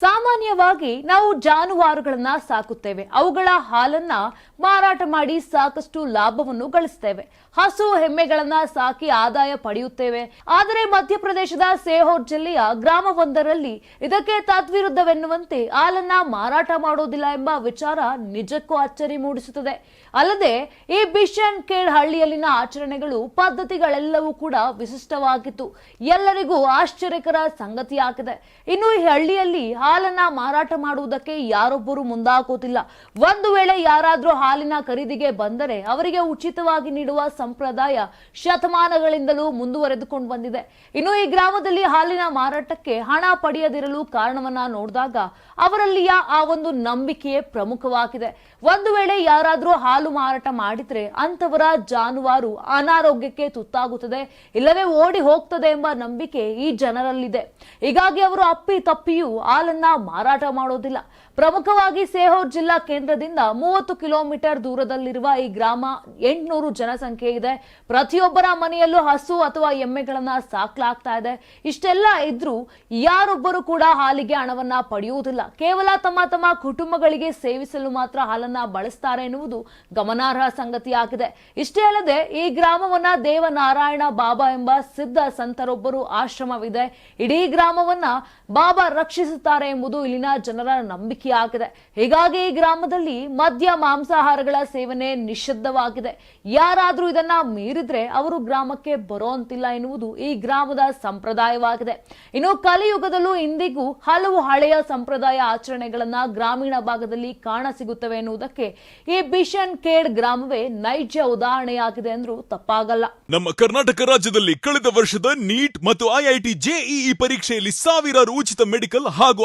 ಸಾಮಾನ್ಯವಾಗಿ ನಾವು ಜಾನುವಾರುಗಳನ್ನ ಸಾಕುತ್ತೇವೆ. ಅವುಗಳ ಹಾಲನ್ನ ಮಾರಾಟ ಮಾಡಿ ಸಾಕಷ್ಟು ಲಾಭವನ್ನು ಗಳಿಸ್ತೇವೆ. ಹಸು ಹೆಮ್ಮೆಗಳನ್ನ ಸಾಕಿ ಆದಾಯ ಪಡೆಯುತ್ತೇವೆ. ಆದರೆ ಮಧ್ಯಪ್ರದೇಶದ ಸೇಹೋರ್ ಜಿಲ್ಲೆಯ ಗ್ರಾಮವೊಂದರಲ್ಲಿ ಇದಕ್ಕೆ ತದ್ವಿರುದ್ಧವೆನ್ನುವಂತೆ ಹಾಲನ್ನ ಮಾರಾಟ ಮಾಡೋದಿಲ್ಲ ಎಂಬ ವಿಚಾರ ನಿಜಕ್ಕೂ ಅಚ್ಚರಿ ಮೂಡಿಸುತ್ತದೆ. ಅಲ್ಲದೆ ಈ ಬಿಷನ್ ಕೇಡ್ ಹಳ್ಳಿಯಲ್ಲಿನ ಆಚರಣೆಗಳು ಪದ್ಧತಿಗಳೆಲ್ಲವೂ ಕೂಡ ವಿಶಿಷ್ಟವಾಗಿತ್ತು. ಎಲ್ಲರಿಗೂ ಆಶ್ಚರ್ಯಕರ ಸಂಗತಿಯಾಗಿದೆ. ಇನ್ನು ಈ ಹಳ್ಳಿಯಲ್ಲಿ ಹಾಲನ್ನ ಮಾರಾಟ ಮಾಡುವುದಕ್ಕೆ ಯಾರೊಬ್ಬರು ಮುಂದಾಗೋದಿಲ್ಲ. ಒಂದು ವೇಳೆ ಯಾರಾದ್ರೂ ಹಾಲಿನ ಖರೀದಿಗೆ ಬಂದರೆ ಅವರಿಗೆ ಉಚಿತವಾಗಿ ನೀಡುವ ಸಂಪ್ರದಾಯ ಶತಮಾನಗಳಿಂದಲೂ ಮುಂದುವರೆದುಕೊಂಡು ಬಂದಿದೆ. ಇನ್ನು ಈ ಗ್ರಾಮದಲ್ಲಿ ಹಾಲಿನ ಮಾರಾಟಕ್ಕೆ ಹಣ ಪಡೆಯದಿರಲು ಕಾರಣವನ್ನ ನೋಡಿದಾಗ ಅವರಲ್ಲಿಯ ಆ ಒಂದು ನಂಬಿಕೆಯೇ ಪ್ರಮುಖವಾಗಿದೆ. ಒಂದು ವೇಳೆ ಯಾರಾದ್ರೂ ಹಾಲು ಮಾರಾಟ ಮಾಡಿದ್ರೆ ಅಂತವರ ಜಾನುವಾರು ಅನಾರೋಗ್ಯಕ್ಕೆ ತುತ್ತಾಗುತ್ತದೆ, ಇಲ್ಲವೇ ಓಡಿ ಹೋಗ್ತದೆ ಎಂಬ ನಂಬಿಕೆ ಈ ಜನರಲ್ಲಿದೆ. ಹೀಗಾಗಿ ಅವರು ಅಪ್ಪಿ ತಪ್ಪಿಯೂ ಹಾಲನ್ನ ಮಾರಾಟ ಮಾಡೋದಿಲ್ಲ. ಪ್ರಮುಖವಾಗಿ ಸೇಹೋರ್ ಜಿಲ್ಲಾ ಕೇಂದ್ರದಿಂದ ಮೂವತ್ತು ಕಿಲೋಮೀಟರ್ ದೂರದಲ್ಲಿರುವ ಈ ಗ್ರಾಮ ಎಂಟುನೂರು ಜನಸಂಖ್ಯೆ ಇದೆ. ಪ್ರತಿಯೊಬ್ಬರ ಮನೆಯಲ್ಲೂ ಹಸು ಅಥವಾ ಎಮ್ಮೆಗಳನ್ನ ಸಾಕ್ಲಾಗ್ತಾ ಇದೆ. ಇಷ್ಟೆಲ್ಲ ಇದ್ರೂ ಯಾರೊಬ್ಬರು ಕೂಡ ಹಾಲಿಗೆ ಹಣವನ್ನ ಪಡೆಯುವುದಿಲ್ಲ. ಕೇವಲ ತಮ್ಮ ತಮ್ಮ ಕುಟುಂಬಗಳಿಗೆ ಸೇವಿಸಲು ಮಾತ್ರ ಹಾಲನ್ನ ಬಳಸ್ತಾರೆ ಎನ್ನುವುದು ಗಮನಾರ್ಹ ಸಂಗತಿಯಾಗಿದೆ. ಇಷ್ಟೇ ಅಲ್ಲದೆ ಈ ಗ್ರಾಮವನ್ನ ದೇವನಾರಾಯಣ ಬಾಬಾ ಎಂಬ ಸಿದ್ಧ ಸಂತರೊಬ್ಬರು ಆಶ್ರಮವಿದೆ. ಇಡೀ ಗ್ರಾಮವನ್ನ ಬಾಬಾ ರಕ್ಷಿಸುತ್ತಾರೆ ಎಂಬುದು ಇಲ್ಲಿನ ಜನರ ನಂಬಿಕೆಯಾಗಿದೆ. ಹೀಗಾಗಿ ಈ ಗ್ರಾಮದಲ್ಲಿ ಮದ್ಯ ಮಾಂಸಾಹಾರಗಳ ಸೇವನೆ ನಿಷಿದ್ಧವಾಗಿದೆ. ಯಾರಾದರೂ ಇದನ್ನ ಮೀರಿದ್ರೆ ಅವರು ಗ್ರಾಮಕ್ಕೆ ಬರೋಂತಿಲ್ಲ ಎನ್ನುವುದು ಈ ಗ್ರಾಮದ ಸಂಪ್ರದಾಯವಾಗಿದೆ. ಇನ್ನು ಕಲಿಯುಗದಲ್ಲೂ ಇಂದಿಗೂ ಹಲವು ಹಳೆಯ ಸಂಪ್ರದಾಯ ಆಚರಣೆಗಳನ್ನ ಗ್ರಾಮೀಣ ಭಾಗದಲ್ಲಿ ಕಾಣ ಸಿಗುತ್ತವೆ ಎನ್ನುವುದಕ್ಕೆ ಈ ಬಿಷನ್ ಕೇಡ್ ಗ್ರಾಮವೇ ನೈಜ ಉದಾಹರಣೆಯಾಗಿದೆ ಅಂದ್ರೂ ತಪ್ಪಾಗಲ್ಲ. ನಮ್ಮ ಕರ್ನಾಟಕ ರಾಜ್ಯದಲ್ಲಿ ಕಳೆದ ವರ್ಷದ ನೀಟ್ ಮತ್ತು ಐಐಟಿ ಜೆಇಇ ಪರೀಕ್ಷೆಯಲ್ಲಿ ಸಾವಿರಾರು ಉಚಿತ ಮೆಡಿಕಲ್ ಹಾಗೂ